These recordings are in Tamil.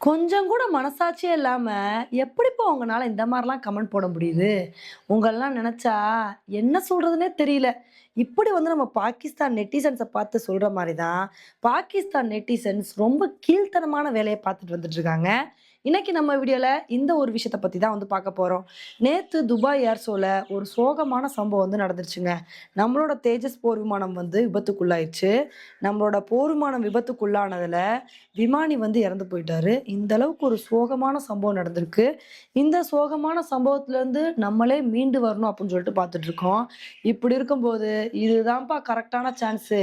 கொஞ்சம் கூட மனசாட்சியே இல்லாமல் எப்படிப்பா உங்களால் இந்த மாதிரிலாம் கமெண்ட் போட முடியுது? உங்களெல்லாம் நினச்சா என்ன சொல்கிறதுனே தெரியல. இப்படி வந்து நம்ம பாகிஸ்தான் நெட்டிசன்ஸை பார்த்து சொல்கிற மாதிரி தான் பாகிஸ்தான் நெட்டிசன்ஸ் ரொம்ப கீழ்த்தனமான வேலையை பார்த்துட்டு வந்துட்டு இருக்காங்க. இன்னைக்கு நம்ம வீடியோல இந்த ஒரு விஷயத்த பத்தி தான் வந்து பார்க்க போறோம். நேத்து துபாய் ஏர்ஷோல ஒரு சோகமான சம்பவம் வந்து நடந்துருச்சுங்க. நம்மளோட தேஜஸ் போர் விமானம் வந்து விபத்துக்குள்ளாயிருச்சு நம்மளோட போர் விமானம் விபத்துக்குள்ளானதுல விமானி வந்து இறந்து போயிட்டாரு. இந்த அளவுக்கு ஒரு சோகமான சம்பவம் நடந்திருக்கு. இந்த சோகமான சம்பவத்துல இருந்து நம்மளே மீண்டு வரணும் அப்படின்னு சொல்லிட்டு பார்த்துட்டு இருக்கோம். இப்படி இருக்கும்போது இதுதான்ப்பா கரெக்டான சான்ஸு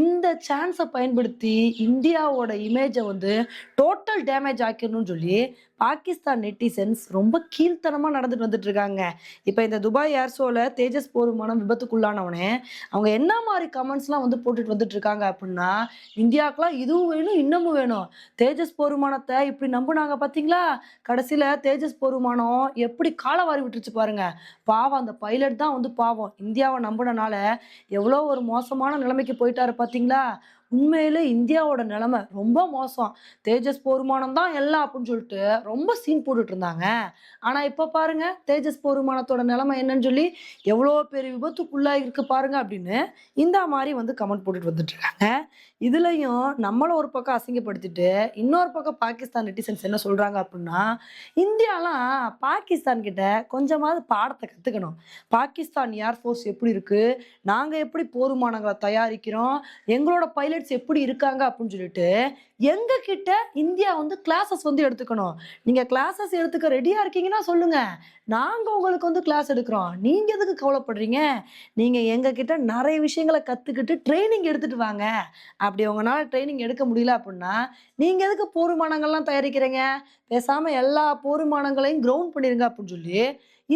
இந்த சான்ஸை பயன்படுத்தி இந்தியாவோட இமேஜை வந்து டோட்டல் டேமேஜ் ஆக்கிடணும்னு சொல்லி பாகிஸ்தான் நெட்டிசன்ஸ் ரொம்ப கீழ்த்தனமாக நடந்துட்டு வந்துட்டு இருக்காங்க இப்போ இந்த துபாய் ஏர்ஷோவில் தேஜஸ் போர் விமானம் விபத்துக்குள்ளானவனே அவங்க என்ன மாதிரி கமெண்ட்ஸ்லாம் வந்து போட்டுட்டு வந்துட்டு இருக்காங்க அப்படின்னா இந்தியாவுக்குலாம் இதுவும் வேணும் இன்னமும் வேணும். தேஜஸ் போர் விமானத்தை இப்படி நம்புனாங்க பார்த்தீங்களா கடைசியில் தேஜஸ் போர் விமானம் எப்படி காலவாரி விட்டுருச்சு பாருங்க. பாவம் அந்த பைலட் தான் வந்து பாவம். இந்தியாவை நம்பினனால எவ்வளோ ஒரு மோசமான நிலைமைக்கு போயிட்டாரு பார்த்தீங்களா உண்மையிலே இந்தியாவோட நிலைமை ரொம்ப மோசம். தேஜஸ் போர்மானம் தான் எல்லாம் அப்படின்னு சொல்லிட்டு ரொம்ப சீன் போட்டுட்டு இருந்தாங்க. ஆனா இப்ப பாருங்க தேஜஸ் போர்மானத்தோட நிலைமை என்னன்னு சொல்லி எவ்வளோ பெரிய விபத்துக்குள்ளாகி இருக்கு பாருங்க அப்படின்னு இந்த மாதிரி வந்து கமெண்ட் போட்டுட்டு வந்துட்டு இருக்காங்க. இதுலயும் நம்மளை ஒரு பக்கம் அசிங்கப்படுத்திட்டு இன்னொரு பக்கம் பாகிஸ்தான் நெட்டிசன்ஸ் என்ன சொல்றாங்க அப்படின்னா இந்தியாலாம் பாகிஸ்தான் கிட்ட கொஞ்சமாவது பாடத்தை கத்துக்கணும். பாகிஸ்தான் ஏர்ஃபோர்ஸ் எப்படி இருக்கு? நாங்க எப்படி போர்மானங்களை தயாரிக்கிறோம்? எங்களோட பைலட்ஸ் எப்படி இருக்காங்க அப்படின்னு சொல்லிட்டு எங்க கிட்ட இந்தியா வந்து கிளாஸஸ் வந்து எடுத்துக்கணும். நீங்க கிளாஸஸ் எடுத்துக்க ரெடியா இருக்கீங்கன்னா சொல்லுங்க. நாங்க உங்களுக்கு வந்து கிளாஸ் எடுக்கிறோம். நீங்க எதுக்கு கவலைப்படுறீங்க? நீங்க எங்க கிட்ட நிறைய விஷயங்களை கத்துக்கிட்டு ட்ரைனிங் எடுத்துட்டு வாங்க. அப்படி உங்களால ட்ரைனிங் எடுக்க முடியல அப்படின்னா நீங்க எதுக்கு போர்மானங்கள்லாம் தயாரிக்கிறீங்க? பேசாம எல்லா போர்மானங்களையும் கிரவுண்ட் பண்ணிருங்க அப்படின்னு சொல்லி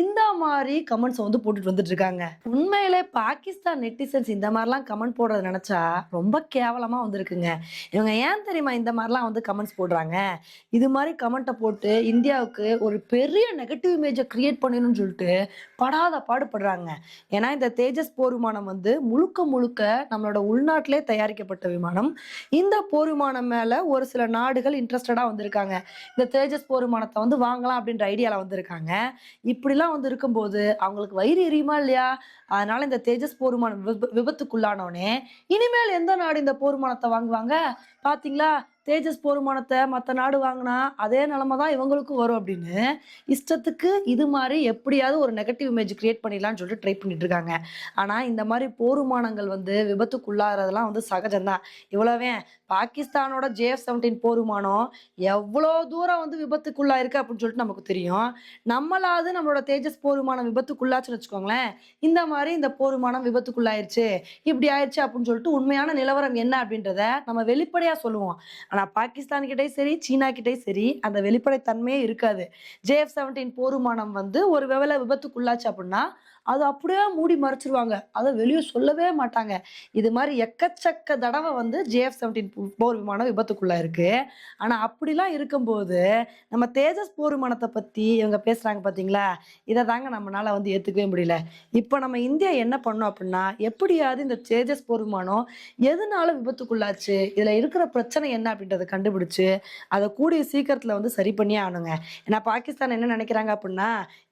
இந்த மாதிரி கமெண்ட்ஸ் வந்து போட்டுட்டு வந்துட்டு இருக்காங்க. உண்மையிலே பாகிஸ்தான் நெட்டிசன்ஸ் இந்த மாதிரிலாம் கமெண்ட் போடுறத நினைச்சா ரொம்ப கே கேவலமாக வந்திருக்குங்க. இவங்க ஏன் தெரியுமா இந்த மாதிரிலாம் வந்து கமெண்ட்ஸ் போடுறாங்க? இது மாதிரி கமெண்ட்டை போட்டு இந்தியாவுக்கு ஒரு பெரிய நெகட்டிவ் இமேஜை கிரியேட் பண்ணணும்னு சொல்லிட்டு படாத பாடுபடுறாங்க. ஏன்னா இந்த தேஜஸ் போர் விமானம் வந்து முழுக்க முழுக்க நம்மளோட உள்நாட்டிலே தயாரிக்கப்பட்ட விமானம். இந்த போர் விமானம் மேல ஒரு சில நாடுகள் இன்ட்ரெஸ்டடா வந்திருக்காங்க. இந்த தேஜஸ் போர் விமானத்தை வந்து வாங்கலாம் அப்படின்ற ஐடியாவில் வந்திருக்காங்க. இப்படிலாம் வந்து இருக்கும்போது அவங்களுக்கு வயிறு எரியுமா இல்லையா? அதனால இந்த தேஜஸ் போர் விமானம் விப- விபத்துக்குள்ளானோடனே இனிமேல் எந்த நாடு இந்த போர்மானத்தை வாங்குவாங்க. பாத்தீங்களா? தேஜஸ் போருமானத்தை மற்ற நாடு வாங்கினா அதே நிலமை தான் இவங்களுக்கும் வரும் அப்படின்னு இஷ்டத்துக்கு இது மாதிரி எப்படியாவது ஒரு நெகட்டிவ் இமேஜ் கிரியேட் பண்ணிடலாம்னு சொல்லிட்டு ட்ரை பண்ணிட்டு இருக்காங்க. ஆனால் இந்த மாதிரி போருமானங்கள் வந்து விபத்துக்குள்ளாகிறதெல்லாம் வந்து சகஜம்தான். இவ்வளவே பாகிஸ்தானோட ஜேஎஃப் செவன்டீன் போருமானம் எவ்வளோ தூரம் வந்து விபத்துக்குள்ளா இருக்கு அப்படின்னு சொல்லிட்டு நமக்கு தெரியும். நம்மளாவது நம்மளோட தேஜஸ் போருமானம் விபத்துக்குள்ளாச்சுன்னு வச்சுக்கோங்களேன் இந்த மாதிரி இந்த போருமானம் விபத்துக்குள்ளாயிருச்சு இப்படி ஆயிடுச்சு அப்படின்னு சொல்லிட்டு உண்மையான நிலவரம் என்ன அப்படின்றத நம்ம வெளிப்படையாக சொல்லுவோம். ஆனா பாகிஸ்தான் கிட்டே சரி சீனா கிட்டே சரி அந்த வெளிப்படை தன்மையே இருக்காது ஜேஎஃப் செவன்டீன் போருமானம் வந்து ஒரு வேலை விபத்துக்குள்ளாச்சு அப்படின்னா அது அப்படியே மூடி மறைச்சிருவாங்க. அதை வெளியே சொல்லவே மாட்டாங்க. இது மாதிரி எக்கச்சக்க தடவை வந்து ஜேஎஃப் செவன்டீன் போர் விமானம் விபத்துக்குள்ளா இருக்கு. ஆனா அப்படிலாம் இருக்கும்போது நம்ம தேஜஸ் போர் விமானத்தை பத்தி இவங்க பேசுறாங்க பாத்தீங்களா? இதை தாங்க நம்மளால வந்து ஏத்துக்கவே முடியல. இப்போ நம்ம இந்தியா என்ன பண்ணோம் அப்படின்னா எப்படியாவது இந்த தேஜஸ் போர் விமானம் எதனால விபத்துக்குள்ளாச்சு? இதுல இருக்கிற பிரச்சனை என்ன அப்படின்றத கண்டுபிடிச்சு அதை கூடிய சீக்கிரத்தில் வந்து சரி பண்ணியே ஆகணுங்க. ஏன்னா பாகிஸ்தான் என்ன நினைக்கிறாங்க அப்படின்னா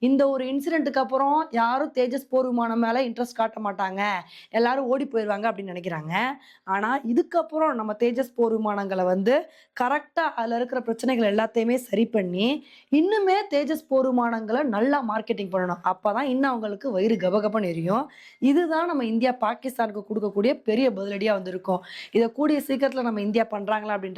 இந்த ஒரு இன்சிடென்ட்டுக்கு அப்புறம் யாரும் தேஜஸ் போர் விமானம் மேலே இன்ட்ரெஸ்ட் காட்ட மாட்டாங்க. எல்லாரும் ஓடி போயிடுவாங்க அப்படின்னு நினைக்கிறாங்க. ஆனால் இதுக்கப்புறம் நம்ம தேஜஸ் போர் விமானங்களை வந்து கரெக்டாக அதில் இருக்கிற பிரச்சனைகள் எல்லாத்தையுமே சரி பண்ணி இன்னுமே தேஜஸ் போர் விமானங்களை நல்லா மார்க்கெட்டிங் பண்ணணும். அப்பதான் இன்னும் அவங்களுக்கு வயிறு கபகபன் எரியும். இதுதான் நம்ம இந்தியா பாகிஸ்தானுக்கு கொடுக்கக்கூடிய பெரிய பதிலடியாக வந்திருக்கும். இதை கூடிய சீக்கிரத்தில் நம்ம இந்தியா பண்ணுறாங்களா அப்படின்ற